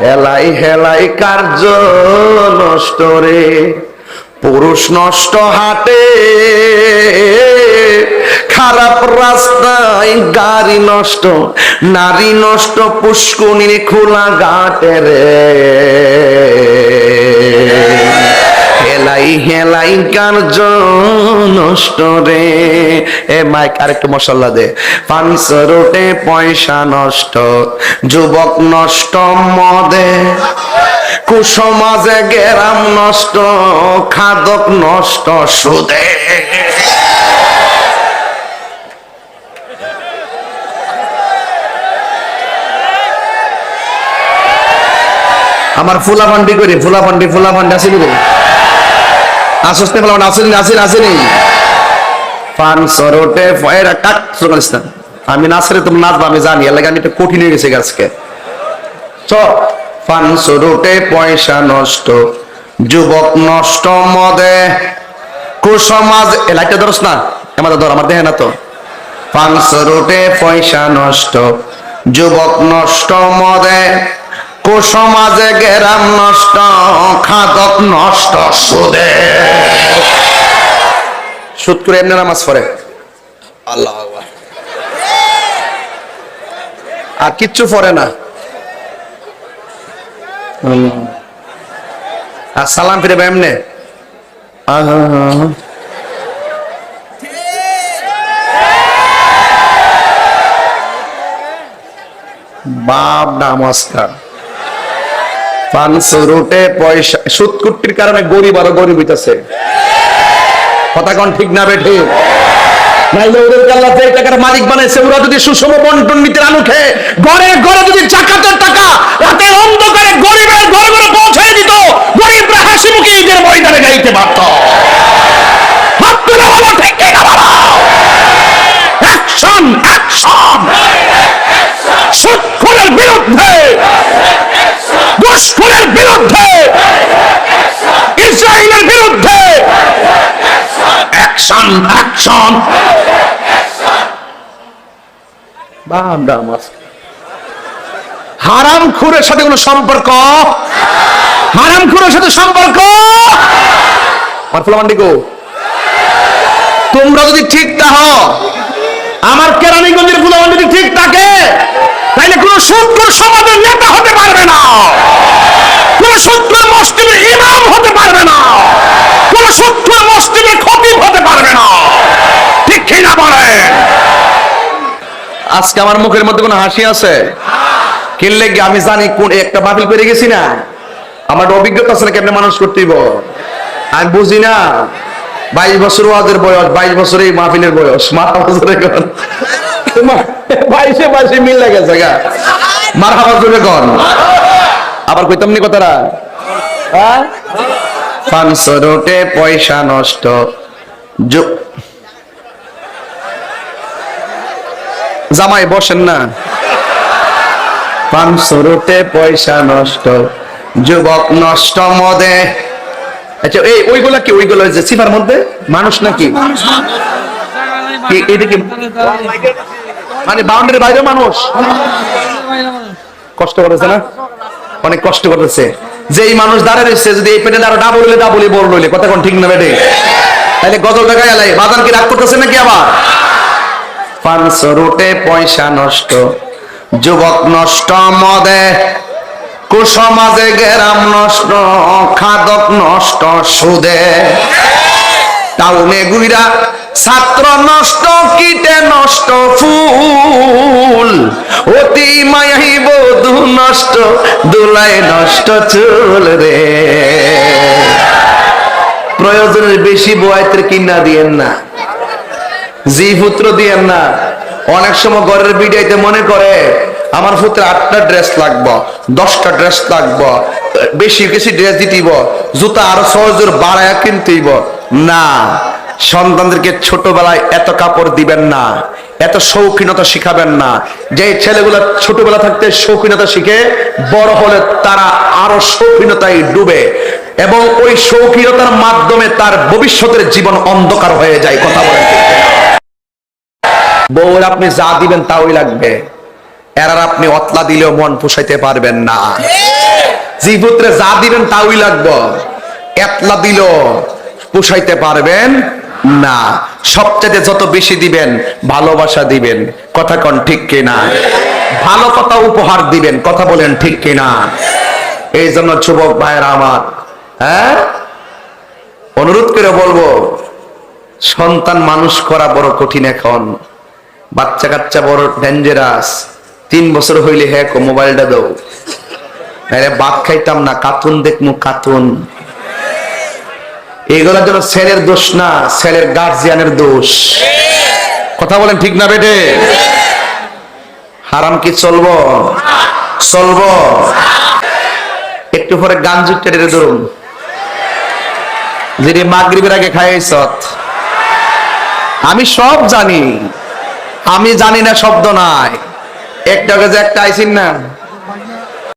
হেলাই হেলাই কার্য নষ্ট রে? পুরুষ নষ্ট হাটে, খারাপ রাস্তায় গাড়ি নষ্ট, নারী নষ্ট পুষ্কুনির খোলা গাটে রে। হেলাই হেলাই কার্য নষ্ট রে? এ মাইক মশলা দে। পাঁচ রোটে পয়সা নষ্ট, যুবক নষ্ট, মদে। কুসমাজে গেরাম নষ্ট, খাদক নষ্ট সুদে। আমার ফুলা ফান্ডি করি ফুলা ফান্ডি ফুলা ফান্ডি করি আসতে বললাম আসেনি আসেনি আসেনি পান সরোটে ফয়েরা কাট সুগালিস্তান আমি নাচরে তুমি নাচবা, আমি জানি। এর লাগে আমি একটু কঠিন হয়ে গেছি আজকে। চ পান সরোটে পয়সা নষ্ট, যুবক নষ্ট মদে। কুসমাজ, এ লাইটটা ধরস না? এমাদের ধর, আমার দেহে না তো। পান সরোটে পয়সা নষ্ট, যুবক নষ্ট মদে। কুসমাজে গেরাম নষ্ট খাদক নষ্ট সুদে সুদ করে এমনি নামাজ পড়ে আল্লাহ। আর কিচ্ছু পড়ে না। আর সালাম ফিরে এমনে বাপ নমস্কার সুদ কারণে গরিব আরও গরিব কথা কোন ঠিক না বেঠে? টাকার মালিক যদি ঘরে ঘরে যদি টাকা অন্ধকারে গরিবের ঘরে ঘরে পৌঁছে দিত, গরিবরা হাসি মুখে ঈদের ময়দানে গাইতে পারত হাত তুলে বলো ঠিক কি না বলো অ্যাকশন অ্যাকশন সুৎখোরের বিরুদ্ধে দুষ্করের বিরুদ্ধে ইসরায়েলের বিরুদ্ধে অ্যাকশন অ্যাকশন হারাম খুরের সাথে কোনো সম্পর্ক? হারাম খুরের সাথে সম্পর্ক? মান্ডিকো তোমরা যদি ঠিক থাকো আমার কেরানীগঞ্জের ফুলাবান যদি ঠিক থাকে তাইলে কোন সুৎকর সমাজের নেতা হতে পারবে না। কোন সুৎকর মসজিদের ইমাম হতে পারবে না কোন সুৎকর মসজিদের খতিব হতে পারবে না ঠিক কি না বলে আজকে আমার মুখের মধ্যে কোনো হাসি আছে? কিনলে কি আমি জানি কোন একটা বাতিল করে গেছি না? আমার অভিজ্ঞতা আছে না কেমনে মানুষ করতেইব আমি বুঝি না। বাইশ বছর ওয়াদের বয়স, বাইশ বছর এই মাহফিলের বয়স। মাথা বছর বাইশে বাইশে মিল লাগেছে গা। মার হাওয়া জোরে আবার কইতাম নি কথাটা? হ্যাঁ? পাঁচশো রোটে পয়সা নষ্ট যু- জামাই বসেন না। রোটে পয়সা নষ্ট, যুবক নষ্ট মদে। আচ্ছা এই ওইগুলা কি, ওইগুলো যে সিফার মধ্যে? মানুষ নাকি? মানে বাউন্ডারির বাইরে মানুষ? কষ্ট করেছে না? অনেক কষ্ট করেছে যে এই মানুষ রয়েছে, যদি এই পেটে হইলে ডাবলই বড় কথা কোন ঠিক না বেটে? তাহলে গজল দেখায় বাদান কি রাগ করতেছে নাকি আবার? পাঁচশো রুটে পয়সা নষ্ট, যুবক নষ্ট মদে, কুসমাজে গেরাম নষ্ট, খাদক নষ্ট সুদে। টাউনে গুইরা ছাত্র নষ্ট, কীটে নষ্ট ফুল, অতি মায়াই বধু নষ্ট, দুলাই নষ্ট চুল রে। প্রয়োজনের বেশি বয়াতের কিনা দিয়েন না। জি পুত্র দিয়েন না। অনেক সময় ঘরের বিড়াইতে মনে করে, আমার পুত্রে আটটা ড্রেস লাগবো, দশটা ড্রেস লাগবো, বেশি বেশি ড্রেস দিতেইব জুতা আরও সহজের বাড়ায় কিনতেইব না, সন্তানদেরকে ছোটবেলায় এত কাপড় দিবেন না, এত শৌখিনতা শিখাবেন না। যে ছেলেগুলো ছোটবেলা থাকতে শৌখিনতা শিখে, বড় হলে তারা আরও শৌখিনতায় ডুবে এবং ওই শৌখিনতার মাধ্যমে তার ভবিষ্যতের জীবন অন্ধকার হয়ে যায়, কথা বলেন? বউর আপনি যা দিবেন তা ওই লাগবে। এরার আপনি অতলা দিলেও মন পোষাইতে পারবেন না। জি পুত্রে যা দিবেন তাওই লাগবো। এতলা দিল পোষাইতে পারবেন না। সবচেয়ে যত বেশি দিবেন, ভালোবাসা দিবেন। কথা কন ঠিক কিনা? ভালো কথা উপহার দিবেন। কথা বলেন ঠিক কিনা? এই জন্য যুবক ভাইয়েরা আমার হ্যাঁ? অনুরোধ করে বলব, সন্তান মানুষ করা বড় কঠিন এখন। বাচ্চা কাচ্চা বড় ডেঞ্জারাস তিন বছর হইলে হ্যাঁ মোবাইলটা দাও। আরে ভাত খাইতাম না, কার্টুন দেখমু, কার্টুন। এগুলোর জন্য ছেলের দোষ না, ছেলের গার্জিয়ানের দোষ। কথা বলেন ঠিক না বেটে? হারাম কি চলবো? চলবো। একটু পরে গান জুটে ধরুন। যিনি মাগরিবের আগে খাইছ আমি সব জানি। আমি জানি না শব্দ নাই। একটা যে একটা আইসিন না।